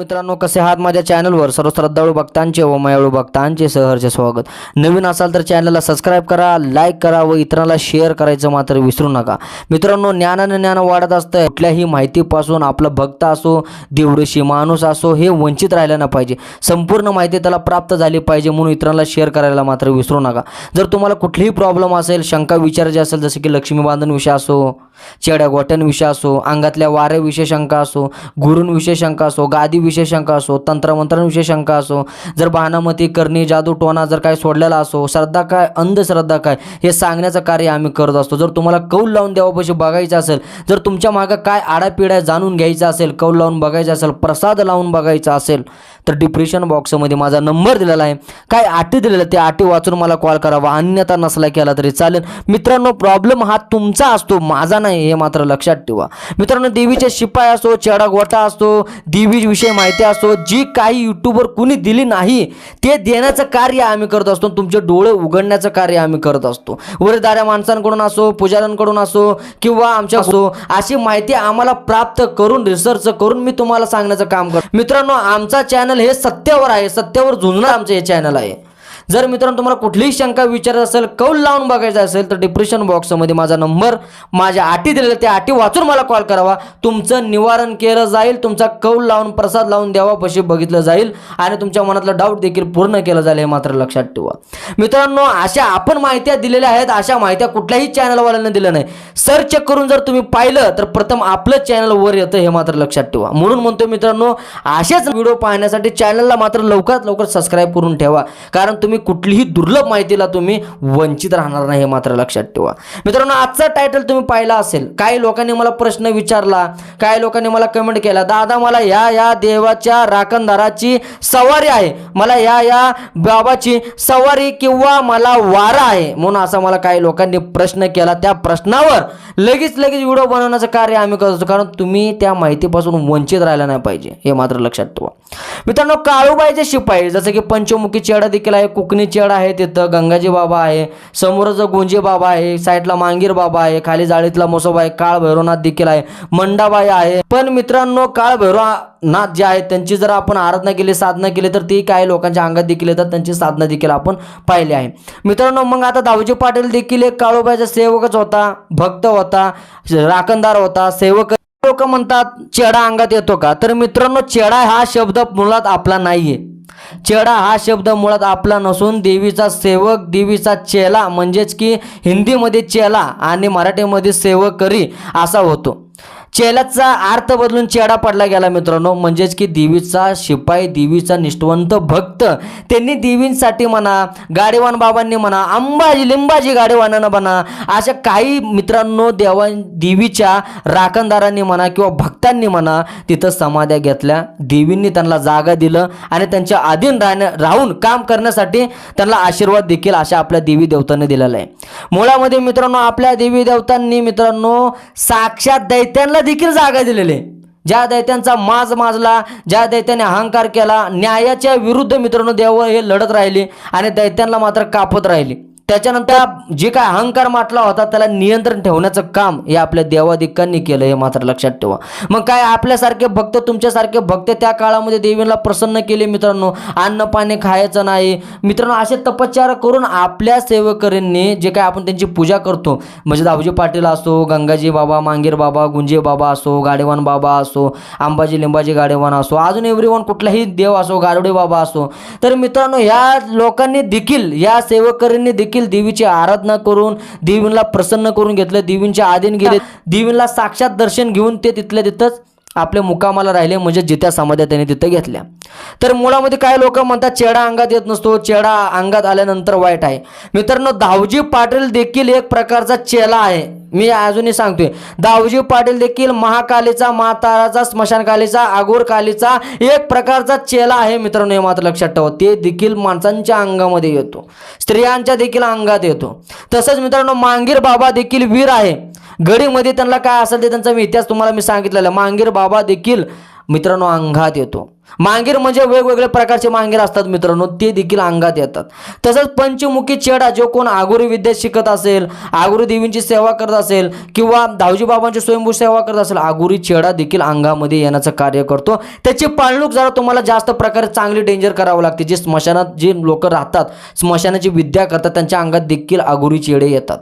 मित्रांनो कसे आहात माझ्या चॅनलवर? सर्व श्रद्धाळू भक्तांचे व मायाळू भक्तांचे सहर्ष स्वागत. नवीन असाल तर चॅनलला सबस्क्राईब करा लाईक करा व इतरांना शेअर करायचं मात्र विसरू नका. मित्रांनो ज्ञानानं ज्ञान वाढत असतं. कुठल्याही माहितीपासून आपला भक्त असो देवडशी माणूस असो हे वंचित राहिलं ना पाहिजे. संपूर्ण माहिती त्याला प्राप्त झाली पाहिजे म्हणून इतरांना शेअर करायला मात्र विसरू नका. जर तुम्हाला कुठलीही प्रॉब्लेम असेल शंका विचारायची असेल जसं की लक्ष्मी बांधन विषय असो चेड्या गोट्यांविषयी असो अंगातल्या वाऱ्याविषयी शंका असो गुरूंविषयी शंका असो गादी विशेष अंक असो तंत्रवंत्रान विशेष अंक असो जर बहानामती करणी जादू टोना जर काय सोडलेला असो श्रद्धा काय अंधश्रद्धा काय हे सांगण्याचं कार्य आम्ही करत असतो. जर तुम्हाला कौल लावून देवापाशी बघायचं असेल जर तुमच्या मागं काय आडापिडा जाणून घ्यायचं असेल कौल लावून बघायचं असेल प्रसाद लावून बघायचा असेल तर डिप्रेशन बॉक्समध्ये माझा नंबर दिलेला आहे. काय आटी दिलेला त्या आटी वाचून मला कॉल करावा. अन्यथा नसला केला तरी चालेल. मित्रांनो प्रॉब्लेम हा तुमचा असतो माझा नाही हे मात्र लक्षात ठेवा. मित्रांनो देवीचे शिपाय असो चेडा गोटा असतो देवी विषय माहिती असो जी काही यूट्यूबवर कुणी दिली नाही ते देण्याचं कार्य आम्ही करत असतो तुमचे डोळे उघडण्याचं कार्य आम्ही करत असतो. वरदाऱ्या माणसांकडून असो पुजाऱ्यांकडून असो किंवा आमच्या असो अशी माहिती आम्हाला प्राप्त करून रिसर्च करून मी तुम्हाला सांगण्याचं काम करतो. मित्रांनो आमचा चॅनल हे सत्यावर आहे. सत्यावर झुंजणार आमचं हे चॅनल आहे. जर मित्रांनो तुम्हाला कुठलीही शंका विचारत असेल कौल लावून बघायचं असेल तर डिप्रेशन बॉक्समध्ये माझा नंबर माझ्या अटी दिलेल्या त्या अटी वाचून मला कॉल करावा. तुमचं निवारण केलं जाईल तुमचा कौल लावून प्रसाद लावून देवापाशी बघितलं जाईल आणि तुमच्या मनातलं डाऊट देखील पूर्ण केलं जाईल हे मात्र लक्षात ठेवा. मित्रांनो अशा आपण माहित्या दिलेल्या आहेत अशा माहित्या कुठल्याही चॅनलवाल्यांना दिल्या नाही. सर्च करून जर तुम्ही पाहिलं तर प्रथम आपलं चॅनल वर येतं हे मात्र लक्षात ठेवा. म्हणून म्हणतो मित्रांनो असेच व्हिडिओ पाहण्यासाठी चॅनलला मात्र लवकरात लवकर सबस्क्राईब करून ठेवा. कारण तुम्ही कुठलीही दुर्लभ माहितीला तुम्ही वंचित राहणार नाही हे मात्र लक्षात ठेवा. मित्रांनो आजचा टायटल तुम्ही पाहिला असेल. काही लोकांनी मला प्रश्न विचारला काही लोकांनी मला कमेंट केला दादा मला या या देवाच्या राखणदाराची सवारी आहे. मला या या बाबाची सवारी किंवा मला वारा आहे. म्हणून असा मला काही लोकांनी प्रश्न केला. त्या प्रश्नावर लगेच लगेच व्हिडिओ बनवण्याचं कार्य आम्ही करतो कारण तुम्ही त्या माहितीपासून वंचित राहिला नाही पाहिजे हे मात्र लक्षात ठेवा. मित्रांनो काळूबाईचे शिपाई जसं की पंचमुखी चेडा देखील आहे कुकणी चेडा आहे तिथं गंगाजी बाबा आहे समोरचं गुंजे बाबा आहे साईडला मांगीर बाबा आहे खाली जाळीतला मोसोबा आहे काळ भैरवनाथ देखील आहे मंडाबाई आहे. पण मित्रांनो काळ भैरवनाथ जे आहेत त्यांची जर आपण आराधना केली साधना केली तर ती काही लोकांच्या अंगात देखील येतात त्यांची साधना देखील आपण पाहिली आहे. मित्रांनो मग आता दावजी पाटील देखील एक काळोबाईचा सेवकच होता भक्त होता राखणदार होता सेवक लोक म्हणतात चेडा अंगात येतो का? तर मित्रांनो चेडा हा शब्द मुळात आपला नाहीये. चेडा हा शब्द मुळात आपला नसून देवीचा सेवक देवीचा चेला म्हणजेच की हिंदीमध्ये चेला आणि मराठीमध्ये सेवकरी असा होतो. चेल्याचा अर्थ बदलून चेडा पडला गेला मित्रांनो. म्हणजेच की देवीचा शिपाई देवीचा निष्ठवंत भक्त त्यांनी देवींसाठी म्हणा गाडेवान बाबांनी म्हणा अंबाजी लिंबाजी गाडेवानानं म्हणा अशा काही मित्रांनो देवा देवीच्या राखणदारांनी म्हणा किंवा भक्तांनी म्हणा तिथं समाध्या घेतल्या. देवींनी त्यांना जागा दिलं आणि त्यांच्या अधीन राहण्या राहून काम करण्यासाठी त्यांना आशीर्वाद देखील अशा आपल्या देवी देवतांनी दिलेला आहे. मुळामध्ये मित्रांनो आपल्या देवी देवतांनी मित्रांनो साक्षात दैत्यांना देखील जागा दिलेली आहे. ज्या दैत्यांचा माज माजला ज्या दैत्याने अहंकार केला न्यायाच्या विरुद्ध मित्रांनो देव हे लढत राहिले आणि दैत्यांना मात्र कापत राहिले. त्याच्यानंतर जे काय अहंकार माटला होता त्याला नियंत्रण ठेवण्याचं काम हे आपल्या देवाधिकांनी केलं हे मात्र लक्षात ठेवा. मग काय आपल्यासारखे भक्त तुमच्यासारखे भक्त त्या काळामध्ये देवीला प्रसन्न केले मित्रांनो? अन्न पाणी खायचं नाही. मित्रांनो असे तपश्चार करून आपल्या सेवकरींनी जे काय आपण त्यांची पूजा करतो म्हणजे दावजी पाटील असो गंगाजी बाबा मांगीर बाबा गुंजे बाबा असो गाडेवान बाबा असो अंबाजी लिंबाजी गाडेवान असो अजून एव्हरीवन कुठलाही देव असो गारुडे बाबा असो तर मित्रांनो ह्या लोकांनी देखील या सेवकरींनी देखील देवीची आराधना करून देवींना प्रसन्न करून घेतलं देवींच्या आधीन गेले. देवींना साक्षात दर्शन घेऊन ते तिथल्या तिथंच आपल्या मुकामाला राहिले म्हणजे जित्या समाध्या त्यांनी तिथं घेतल्या. तर मुळामध्ये काय लोक म्हणतात चेडा अंगात येत नसतो चेडा अंगात आल्यानंतर वाईट आहे. मित्रांनो दावजी पाटील देखील एक प्रकारचा चेला आहे. मी अजूनही सांगतोय दावजी पाटील देखील महाकालीचा माताराचा स्मशानकालीचा आगोरकालीचा एक प्रकारचा चेला आहे मित्रांनो हे मात्र लक्षात ठेवा. ते देखील माणसांच्या अंगामध्ये येतो. स्त्रियांच्या देखील अंगात येतो. तसंच मित्रांनो मांगीर बाबा देखील वीर आहे. गडीमध्ये त्यांना काय असेल ते त्यांचा मी इतिहास तुम्हाला मी सांगितलेला मांगीर बाबा देखील मित्रांनो अंगात येतो. मांगीर म्हणजे वेगवेगळ्या प्रकारचे मांगीर असतात मित्रांनो ते देखील अंगात येतात. तसंच पंचमुखी चेडा जो कोण आगुरी विद्या शिकत असेल आगुरी देवींची सेवा करत असेल किंवा दावजी बाबांची स्वयंभू सेवा करत असेल आगुरी चेडा देखील अंगामध्ये येण्याचं कार्य करतो. त्याची पाळणूक जरा तुम्हाला जास्त प्रकारे चांगली डेंजर करावं लागते. जे स्मशानात जे लोक राहतात स्मशानाची विद्या करतात त्यांच्या अंगात देखील आगुरी चेडे येतात.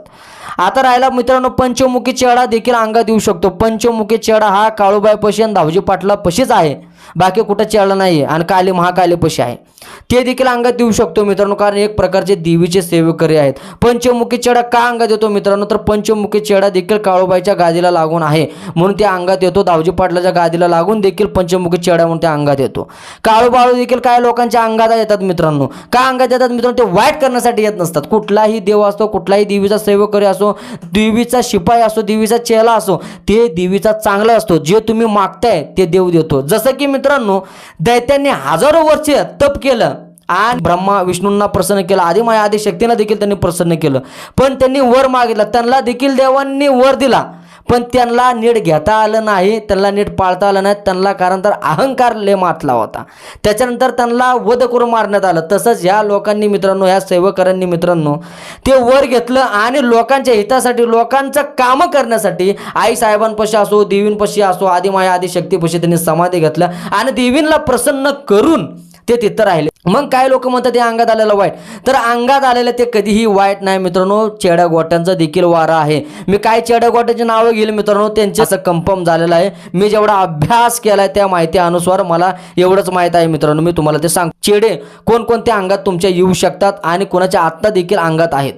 आता राहिला मित्रांनो पंचमुखी चेडा देखील अंगात येऊ शकतो. पंचमुखी चेडा हा काळूबाई पशी आणि धावजी पाटला पशीच आहे. बाकी कुठं चेडा नाही आणि काली महाकाली पशी आहे. ते देखील अंगात देऊ शकतो मित्रांनो कारण एक प्रकारचे देवीचे सेवेकरी आहेत. पंचमुखी चेडा का अंगात येतो मित्रांनो? तर पंचमुखी चेडा देखील काळूबाईच्या गादीला लागून आहे. म्हणून ते अंगात येतो. दावजी पाटलाच्या गादीला लागून देखील पंचमुखी चेडा म्हणून ते अंगात येतो. काळूबाळू देखील काय लोकांच्या अंगात येतात मित्रांनो? का अंगात येतात मित्रांनो? ते वाईट करण्यासाठी येत नसतात. कुठलाही देव असतो कुठलाही देवीचा सेवकरी असो देवीचा शिपाई असो देवीचा चेला असो ते देवीचा चांगला असतो. जे तुम्ही मागताय ते देव देतो. जसं की मित्रांनो दैत्यांनी हजारो वर्ष तप केलं. आणि ब्रह्मा विष्णूंना प्रसन्न केलं. आधी माया आधी शक्तीला देखील त्यांनी प्रसन्न केलं. पण त्यांनी वर मागितला. त्यांना देखील देवांनी वर दिला. पण त्यांना नीट घेता आलं नाही. त्यांना नीट पाळता आलं नाही. त्यांना कारण तर अहंकार लय मातला होता. त्याच्यानंतर त्यांना वध करून मारण्यात आलं. तसंच ह्या लोकांनी मित्रांनो ह्या सेवकरांनी मित्रांनो ते वर घेतलं आणि लोकांच्या हितासाठी लोकांचं कामं करण्यासाठी आई साहेबांपाशी असो देवींपाशी असो आदी माया शक्तीपाशी त्यांनी समाधी घेतलं आणि देवींना प्रसन्न करून ते तिथं राहिले. मग काय लोक म्हणतात ते अंगात आलेलं वाईट. तर अंगात आलेलं ते कधीही वाईट नाही मित्रांनो. चेड्या गोट्यांचा देखील वारा आहे. मी काय चेड्या गोट्याची नावं घेईल मित्रांनो? त्यांचे असं कन्फर्म झालेलं आहे. मी जेवढा अभ्यास केलाय त्या माहिती अनुसार मला एवढंच माहीत आहे मित्रांनो. मी तुम्हाला ते सांग चेडे कोणकोणत्या अंगात तुमच्या येऊ शकतात आणि कोणाच्या आत्ता देखील अंगात आहेत?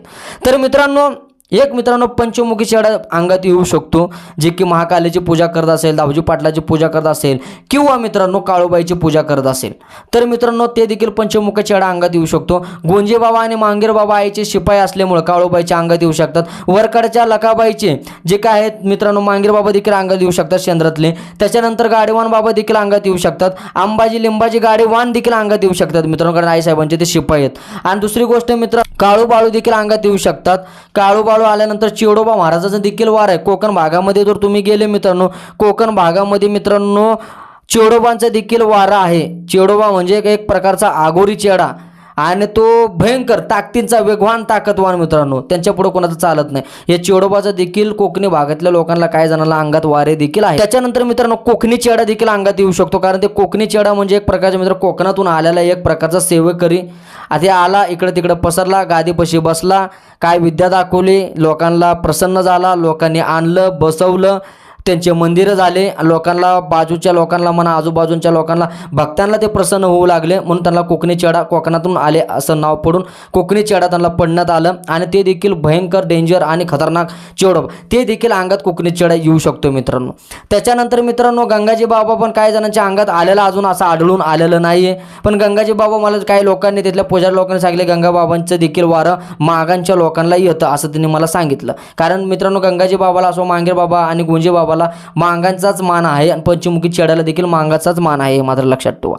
तर मित्रांनो एक मित्रांनो पंचमुखी चेडा अंगात येऊ शकतो जे की महाकालीची पूजा करत असेल दावजी पाटलाची पूजा करत असेल किंवा मित्रांनो काळूबाईची पूजा करत असेल. तर मित्रांनो ते देखील पंचमुखी चेडा अंगात येऊ शकतो. गोंजे बाबा आणि मांगीर बाबा आईचे शिपाई असल्यामुळे काळूबाईच्या अंगात येऊ शकतात. वरकडच्या लकाबाईचे जे काय आहेत मित्रांनो मांगीर बाबा देखील अंगात येऊ शकतात चंद्रातले त्याच्यानंतर गाडीवान बाबा देखील अंगात येऊ शकतात. अंबाजी लिंबाजी गाडीवान देखील अंगात येऊ शकतात मित्रांनो कारण आईसाहेबांचे ते शिपाई आहेत. आणि दुसरी गोष्ट मित्र काळू बाळू देखील अंगात येऊ शकतात. काळू बाळू आल्यानंतर चिडोबा महाराजाचं देखील वार आहे. कोकण भागामध्ये जर तुम्ही गेले मित्रांनो कोकण भागामध्ये मित्रांनो चेडोबांचा देखील वारा आहे. चेडोबा म्हणजे एक प्रकारचा आगोरी चेडा आणि तो भयंकर ताकदींचा वेगवान ताकदवान मित्रांनो. त्यांच्या पुढे कोणाचं चालत नाही. या चिडोबाचा देखील कोकणी भागातल्या लोकांना काय जणांना अंगात वारे देखील आहे त्याच्यानंतर मित्रांनो कोकणी चेडा देखील अंगात येऊ शकतो. कारण ते कोकणी चेडा म्हणजे एक प्रकारचे मित्र कोकणातून आलेला एक प्रकारचा सेवकरी आता आला इकडं तिकडं पसरला गादीपाशी बसला. काय विद्या दाखवली? लोकांना प्रसन्न झाला. लोकांनी आणलं बसवलं. त्यांचे मंदिरं झाले लोकांना बाजूच्या लोकांना म्हणा आजूबाजूच्या लोकांना भक्तांना ते प्रसन्न होऊ लागले म्हणून त्यांना कोकणी चेडा कोकणातून आले असं नाव पडून कोकणी चेडा त्यांना पडण्यात आलं. आणि ते देखील भयंकर डेंजर आणि खतरनाक चेडप ते देखील अंगात कोकणी चेडा येऊ शकतो मित्रांनो. त्याच्यानंतर मित्रांनो गंगाजी बाबा पण काही जणांच्या अंगात आलेला अजून असं आढळून आलेलं नाही आहे पण गंगाजी बाबा मला काही लोकांनी तिथल्या पुजारी लोकांनी सांगितले गंगाबाबांचं देखील वारं मागांच्या लोकांना येतं असं त्यांनी मला सांगितलं. कारण मित्रांनो गंगाजी बाबाला असो मांगीर बाबा आणि गुंजे बाबाला मांगांचाच मान आहे आणि पंचमुखी चेड्याला देखील मांगाचाच मान आहे हे मात्र लक्षात ठेवा.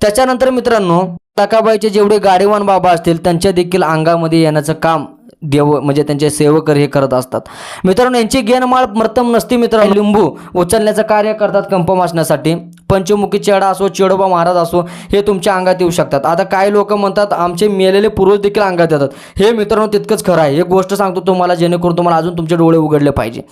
त्याच्यानंतर मित्रांनो तकाबाईचे जेवढे गाडीवान बाबा असतील त्यांच्या देखील अंगामध्ये येण्याचं काम देव म्हणजे त्यांचे सेवकर हे करत असतात. मित्रांनो यांची गेनमाळ मर्तम नसती मित्रांनो. लिंबू उचलण्याचं कार्य करतात कंपम असण्यासाठी. पंचमुखी चेडा असो चेडोबा महाराज असो हे तुमच्या अंगात येऊ शकतात. आता काही लोक म्हणतात आमचे मेलेले पूर्वज देखील अंगात येतात. हे मित्रांनो तितकंच खरं आहे. एक गोष्ट सांगतो तुम्हाला जेणेकरून तुम्हाला अजून तुमचे डोळे उघडले पाहिजे.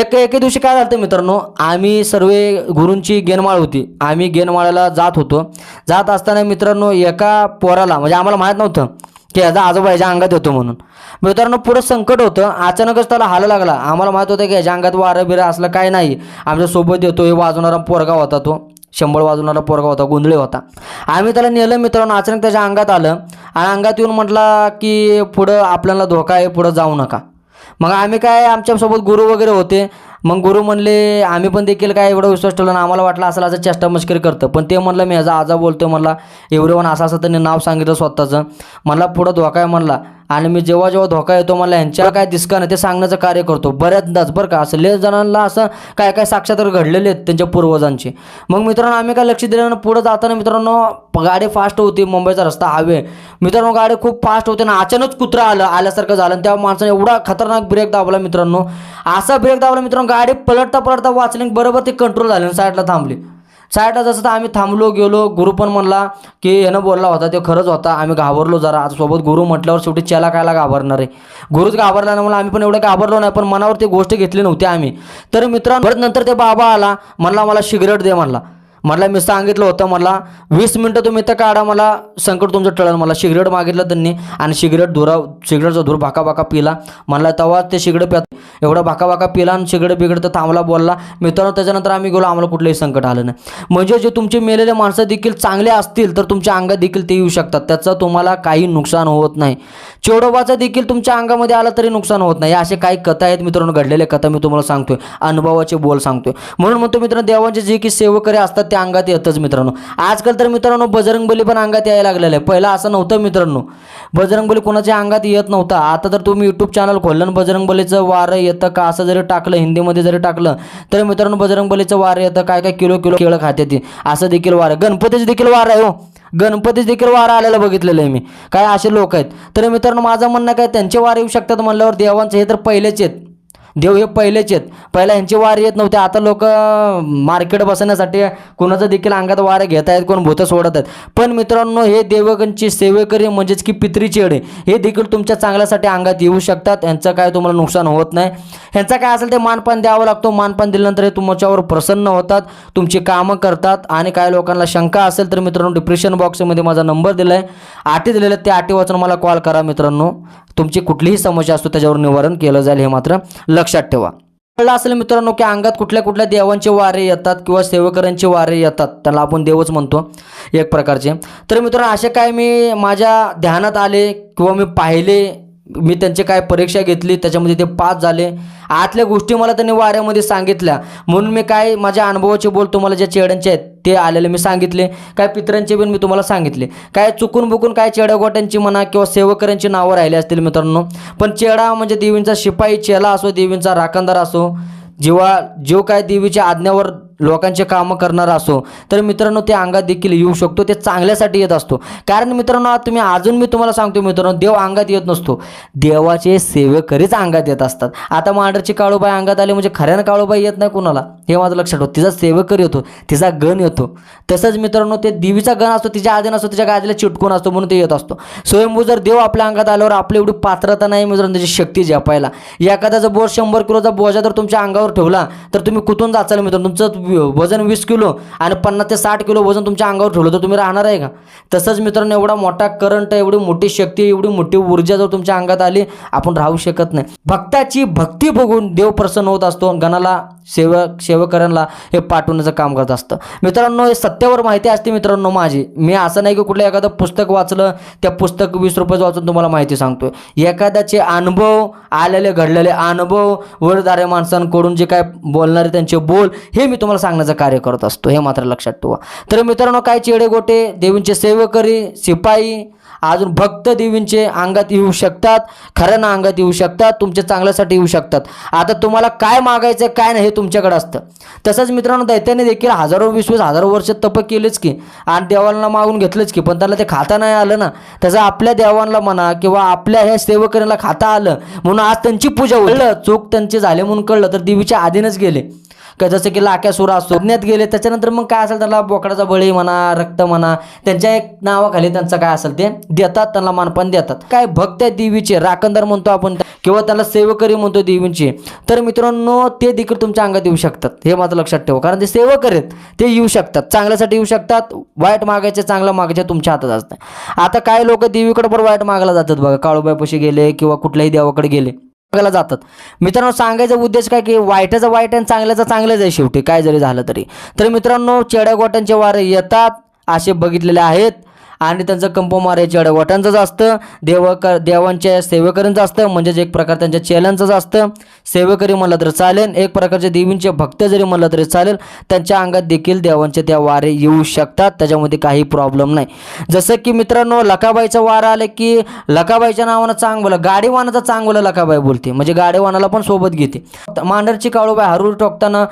एक एके दिवशी काय झालं मित्रांनो आम्ही सर्व गुरूंची गेनमाळ होती. आम्ही गेनमाळाला जात होतो. जात असताना मित्रांनो एका पोराला म्हणजे आम्हाला माहीत नव्हतं की याचा आजोबा याच्या अंगात येतो म्हणून. मित्रांनो पुढं संकट होतं. अचानकच त्याला हाल लागला. आम्हाला माहीत होतं की याच्या अंगात वारं बिरं असलं काय नाही. आमच्यासोबत येतो हे वाजवणारा पोरगा होता तो. शंभर वाजवणारा पोरगा होता गुंधळे होता. आम्ही त्याला नेलं मित्रांनो अचानक त्याच्या अंगात आलं. आणि अंगात येऊन म्हटला की पुढं आपल्याला धोका आहे पुढं जाऊ नका. मग आम्ही काय आमच्यासोबत गुरु वगैरे होते. मग गुरु म्हणले आम्ही पण देखील काय एवढा विश्वास ठेवला ना आम्हाला वाटलं असं असं चेष्टा मस्करी करतं. पण ते म्हणलं मी ह्याचा आजा बोलतो म्हणला एवढं असं असं त्यांनी नाव सांगितलं स्वतःचं. म्हणला पुढं धोका आहे म्हणला. आणि मी जेव्हा जेव्हा धोका येतो मला यांच्यावर काय दिसका नाही ते सांगण्याचं कार्य करतो. बऱ्याचदाच बरं का? असं लय जणांना असं काय काय साक्षात्कार घडलेले आहेत त्यांच्या पूर्वजांचे. मग मित्रांनो आम्ही काय लक्ष दिलं पुढं जाताना मित्रांनो गाडी फास्ट होती मुंबईचा रस्ता हवे मित्रांनो गाडी खूप फास्ट होते ना अचानक कुत्रा आलं आल्यासारखं झालं आणि त्या माणसाने एवढा खतरनाक ब्रेक दाबला मित्रांनो. असा ब्रेक दाबला मित्रांनो गाडी पलटता पलटता वाचली बरोबर ती कंट्रोल झाली आणि साईडला थांबली. साईडला जसं तर आम्ही थांबलो गेलो गुरु पण म्हणला की ह्यानं बोलला होता ते खरंच होता. आम्ही घाबरलो जरा. आज सोबत गुरु म्हटल्यावर शेवटी चेला कायला घाबरणार आहे? गुरुच घाबरला नाही म्हणून आम्ही पण एवढं घाबरलो नाही पण मनावर ती गोष्ट घेतली नव्हती आम्ही. तर मित्रांनो नंतर ते बाबा आला म्हणला मला सिगरेट दे म्हणला. म्हटलं मी सांगितलं होतं मला वीस मिनटं तुम्ही इथं काढा मला संकट तुमचं टळेल. मला सिगरेट मागितलं त्यांनी आणि सिगरेट धुरा सिगरेटचा धूर भाका भाका पिला. म्हणला तेव्हा ते सिगरेट प्या एवढा भाका भाका पिला आणि सिगरेट बिगड तर थांबला बोलला. मित्रांनो त्याच्यानंतर आम्ही गेलो आम्हाला कुठलंही संकट आलं नाही. म्हणजे जे तुमचे मेलेले माणसं देखील चांगले असतील तर तुमच्या अंगात देखील ते येऊ शकतात. त्याचं तुम्हाला काही नुकसान होत नाही. चेडोबाचं देखील तुमच्या अंगामध्ये आलं तरी नुकसान होत नाही. असे काही कथा आहेत मित्रांनो घडलेल्या कथा मी तुम्हाला सांगतोय. अनुभवाचे बोल सांगतोय. म्हणून म्हणतो मित्रांनो देवांचे जे की सेवकरी असतात ते अंगात येतच मित्रांनो. आजकाल तर मित्रांनो बजरंगबली पण अंगात यायला लागलेलं आहे. पहिला असं नव्हतं मित्रांनो. बजरंगबली कोणाच्या अंगात येत नव्हता. आता तर तुम्ही यूट्यूब चॅनल खोललं बजरंगबलीचं वारं येतं का? असं जरी टाकलं हिंदीमध्ये जरी टाकलं तर मित्रांनो बजरंगबलीचं वारं येतं काय काय किलो किलो केळं खाते ती. असं देखील वारं गणपतीचं देखील वारं आहे हो. गणपतीच देखील वारा आलेला बघितलेलं आहे मी. काय असे लोक आहेत. तर मित्रांनो माझं म्हणणं काय? त्यांचे वारं येऊ शकतात म्हणल्यावर देवांचे हे तर पहिलेच आहेत. देव हे पहिलेच आहेत. पहिला यांचे वार येत नव्हते. आता लोक मार्केट बसण्यासाठी कोणाचं देखील अंगात वार घेत आहेत कोण भूतं सोडत आहेत. पण मित्रांनो हे देवगणचे सेवेकरी म्हणजेच की पित्री चेडे हे देखील तुमच्या चांगल्यासाठी अंगात येऊ शकतात. यांचं काय तुम्हाला नुकसान होत नाही. ह्यांचा काय असेल ते मानपान द्यावं लागतो. मानपान दिल्यानंतर हे तुमच्यावर प्रसन्न होतात. तुमची कामं करतात. आणि काय लोकांना शंका असेल तर मित्रांनो डिप्रेशन बॉक्समध्ये माझा नंबर दिला आहे आटी दिलेलं त्या आटी वाचून मला कॉल करा मित्रांनो. तुमची कुठलीही समस्या असतो त्याच्यावर निवारण केलं जाईल हे मात्र लक्ष लक्षात ठेवा. कळलं असेल मित्रांनो की अंगात कुठल्या कुठल्या देवांचे वारे येतात किंवा सेवकऱ्यांचे वारे येतात? त्याला आपण देवच म्हणतो एक प्रकारचे. तर मित्रांनो असे काय मी माझ्या ध्यानात आले किंवा मी पाहिले मी त्यांचे काय परीक्षा घेतली त्याच्यामध्ये ते पास झाले. आतल्या गोष्टी मला त्यांनी वाऱ्यामध्ये सांगितल्या. म्हणून मी काय माझ्या अनुभवाचे बोल तुम्हाला ज्या चेड्यांचे आहेत ते आलेले मी सांगितले. काय पितरांचे पण मी तुम्हाला सांगितले. काय चुकून बुकून काय चेड्यागोट्यांची म्हणा किंवा सेवकऱ्यांची नावं राहिली असतील मित्रांनो. पण चेडा म्हणजे देवींचा शिपाई चेला असो देवींचा राखणदार असो जेव्हा जो काय देवीच्या आज्ञावर लोकांचे कामं करणारा असो तर मित्रांनो ते अंगात देखील येऊ शकतो ते चांगल्यासाठी येत असतो. कारण मित्रांनो तुम्ही अजून मी तुम्हाला सांगतो मित्रांनो देव अंगात येत नसतो. देवाचे सेवेकरीच अंगात येत असतात. आता मांडरची काळूबाई अंगात आली म्हणजे खऱ्यानं काळूबाई येत नाही कोणाला? हे माझं लक्षात ठेव. तिचा सेवेकर येतो तिचा गण येतो. तसंच मित्रांनो ते देवीचा गण असतो तिच्या आधीन असतो तिच्या गादीला चिटकून असतो म्हणून ते येत असतो. स्वयंभू जर देव आपल्या अंगात आल्यावर आपली एवढी पात्रता नाही मित्रांनो त्याची शक्ती जपायला. एखाद्याचा बोर शंभर किलोचा बोजा जर तुमच्या अंगावर ठेवला तर तुम्ही कुठून जाचाल मित्रांनो? तुमचं वजन वीस किलो आणि पन्नास ते साठ किलो वजन तुमच्या अंगावर ठेवलं तर तुम्ही राहणार आहे का? तसंच मित्रांनो एवढा मोठा करंट एवढी मोठी शक्ती एवढी मोठी ऊर्जा जर तुमच्या अंगात आली आपण राहू शकत नाही. भक्ताची भक्ती बघून देव प्रसन्न होत असतो गणाला सेवक सेवकऱ्यांना हे पाठवण्याचं काम करत असतं. मित्रांनो हे सत्यावर माहिती असते मित्रांनो माझी. मी असं नाही की कुठलं एखादं पुस्तक वाचलं त्या पुस्तक वीस रुपयाचं वाचून तुम्हाला माहिती सांगतो एखाद्याचे अनुभव आलेले घडलेले अनुभव वरदारे माणसांकडून जे काय बोलणारे त्यांचे बोल हे मी तुम्हाला सांगण्याचं कार्य करत असतो. हे मात्र लक्षात ठेवा. तर मित्रांनो काय चेडे गोटे देवींचे सेवकरी शिपाई अजून भक्त देवींचे अंगात येऊ शकतात खऱ्यानं अंगात येऊ शकतात तुमच्या चांगल्यासाठी येऊ शकतात. आता तुम्हाला काय मागायचं काय नाही हे तुमच्याकडे असतं. तसंच मित्रांनो दैत्याने देखील हजारो वीस हजारो वर्ष तप केलेच की आणि देवांना मागून घेतलंच की पण त्याला ते खाता नाही आलं ना तसं आपल्या देवांना म्हणा किंवा आपल्या ह्या सेवकऱ्यांना खाता आलं म्हणून आज त्यांची पूजा होईल. चूक त्यांची झाले म्हणून कळलं तर देवीच्या आधीनच गेले. का जसं की लाक्यासुर असतो ज्ञात गेले त्याच्यानंतर मग काय असेल त्याला बोकडाचा बळी म्हणा रक्त म्हणा त्यांच्या एक नावाखाली त्यांचं काय असेल ते देतात त्यांना मानपान देतात. काय भक्त आहे देवीचे? राखणदार म्हणतो आपण किंवा त्याला सेवकरी म्हणतो देवींचे. तर मित्रांनो ते देखील तुमच्या अंगात येऊ शकतात. हे मात्र लक्षात ठेवा. कारण ते सेवक आहेत ते येऊ शकतात. चांगल्यासाठी येऊ शकतात वाईट मागायचे चांगलं मागायचे तुमच्या हातात असतं. आता काय लोक देवीकडे पण वाईट मागायला जातात बघा. काळूबाईपाशी गेले किंवा कुठल्याही देवाकडे गेले. मागायला जातात. मित्रांनो सांगायचा उद्देश काय की वाईटाचं वाईट आणि चांगल्याचा चांगलंच आहे शेवटी काय जरी झालं तरी. तर मित्रांनो चेड्या गोट्यांचे वारे येतात असे बघितलेले आहेत. आणि त्यांचं कंपो मारायचे अडगोट्यांचंच असतं देव देवांच्या सेवेकरींचं असतं म्हणजेच एक प्रकार त्यांच्या चेल्यांचंच असतं. सेवेकरी म्हणलं तर चालेल एक प्रकारचे देवींचे भक्त जरी म्हणलं तरी चालेल त्यांच्या अंगात देखील देवांचे त्या वारे येऊ शकतात त्याच्यामध्ये काही प्रॉब्लेम नाही. जसं की मित्रांनो लकाबाईचा वारा आले की लकाबाईच्या नावानं चांगलं गाडीवानाचं चांगलं लकाबाई बोलते. म्हणजे गाडीवानाला पण सोबत घेते. मांडरची काळूबाई हरू टोकताना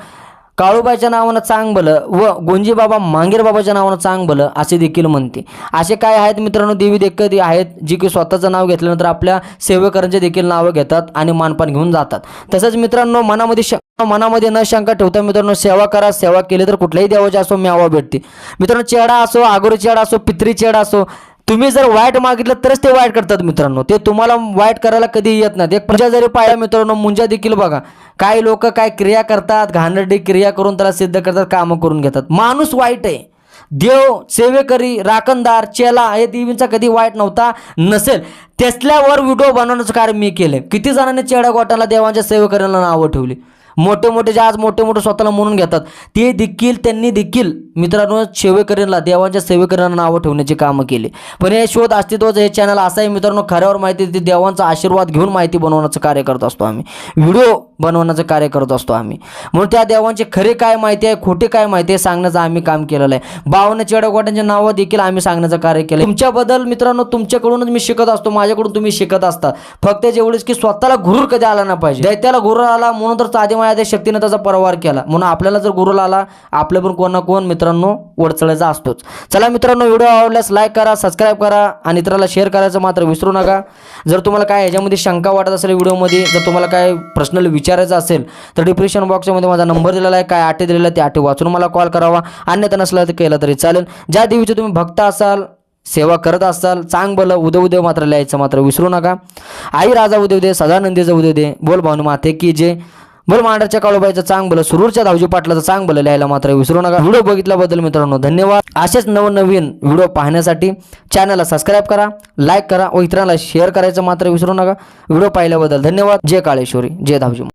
काळूबाईच्या नावानं चांगबलं व गोंजीबाबा मांगीरबाबाच्या नावानं चांगबलं असे देखील म्हणते. असे काय आहेत मित्रांनो? देवी देखील आहेत जी की स्वतःचं नाव घेतल्यानंतर आपल्या सेवेकरांचे देखील नावं घेतात आणि मानपान घेऊन जातात. तसंच मित्रांनो मनामध्ये श मनामध्ये न शंका ठेवता मित्रांनो सेवा करा. सेवा केली तर कुठल्याही देवाची असो मेवा भेटते. मित्रांनो चेडा असो आगोरी चेडा असो पित्री चेडा असो तुम्ही जर वाईट मागितलं तरच ते वाईट करतात मित्रांनो. ते तुम्हाला वाईट करायला कधी येत नाहीत. एक प्रजा जरी पाहिला मित्रांनो मुंजा देखील बघा. काही लोक काय क्रिया करतात घाणरडी क्रिया करून त्याला सिद्ध करतात कामं करून घेतात. माणूस वाईट आहे. देव सेवेकरी राखणदार चेला हे देवींचा कधी वाईट नव्हता नसेल. तसल्यावर व्हिडिओ बनवण्याचं कार्य मी केलं किती जणांनी चेडा गोटाला देवांच्या सेवेकऱ्यांना नावं ठेवली. मोठे मोठे जे आज मोठे मोठे स्वतःला म्हणून घेतात ते देखील त्यांनी देखील मित्रांनो सेवेकरीला देवांच्या सेवेकऱ्यांना नावं ठेवण्याची कामं केली. पण हे शोध अस्तित्वाचं हे चॅनल असं आहे मित्रांनो खऱ्यावर माहिती देते देवांचा आशीर्वाद घेऊन माहिती बनवण्याचं कार्य करत असतो आम्ही. व्हिडिओ बनवण्याचं कार्य करत असतो आम्ही. म्हणून त्या देवांचे खरे काय माहिती आहे खोटे काय माहिती आहे सांगण्याचं आम्ही काम केलेलं आहे. बावन्न चेडगोट्यांचे नावं देखील आम्ही सांगण्याचं कार्य केलं तुमच्याबद्दल मित्रांनो तुमच्याकडूनच मी शिकत असतो माझ्याकडून तुम्ही शिकत असता. फक्त जेवढेच की स्वतःला गुरुर कधी आला ना पाहिजे. दैत्याला गुरुर आला म्हणून तर साधे माया त्या शक्तीनं त्याचा परवार केला. म्हणून आपल्याला जर गुरुला आला आपलं पण कोण ना कोण मित्रांनो वडचळायचा असतोच. चला मित्रांनो व्हिडिओ आवडल्यास लाईक करा सबस्क्राईब करा आणि इतराला शेअर करायचं मात्र विसरू नका. जर तुम्हाला काय ह्याच्यामध्ये शंका वाटत असेल व्हिडिओमध्ये जर तुम्हाला काय पर्सनल विचारायचं असेल तर डिप्रेशन बॉक्समध्ये माझा नंबर दिलेला आहे. काय आटे दिलेला आहे ते आटे वाचून मला कॉल करावा. अन्यथा नसला तर केलं तरी चालेल. ज्या देवीचे तुम्ही भक्त असाल सेवा करत असाल चांग भलं उदय मात्र लिहायचं मात्र विसरू नका. आई राजा उदय दे सदानंदीचं उदय दे बोल भावनु माते की जे. बोल मांडरच्या काळोबाईचं चांग भलं सुरूरच्या धावजी पाटलाचं चांग भलं लिहायला मात्र विसरू नका. व्हिडिओ बघितल्याबद्दल मित्रांनो धन्यवाद. असेच नवनवीन व्हिडिओ पाहण्यासाठी चॅनलला सबस्क्राईब करा लाईक करा व इतरांना शेअर करायचं मात्र विसरू नका. व्हिडिओ पाहिल्याबद्दल धन्यवाद. जय काळेश्वरी जय धावजी